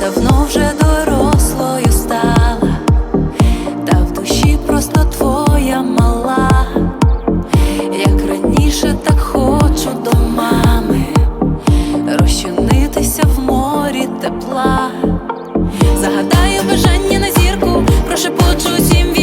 Давно вже дорослою стала, та в душі просто твоя мала, як раніше, так хочу до мами розчинитися в морі тепла, загадаю бажання на зірку, прошепочу сім'ї.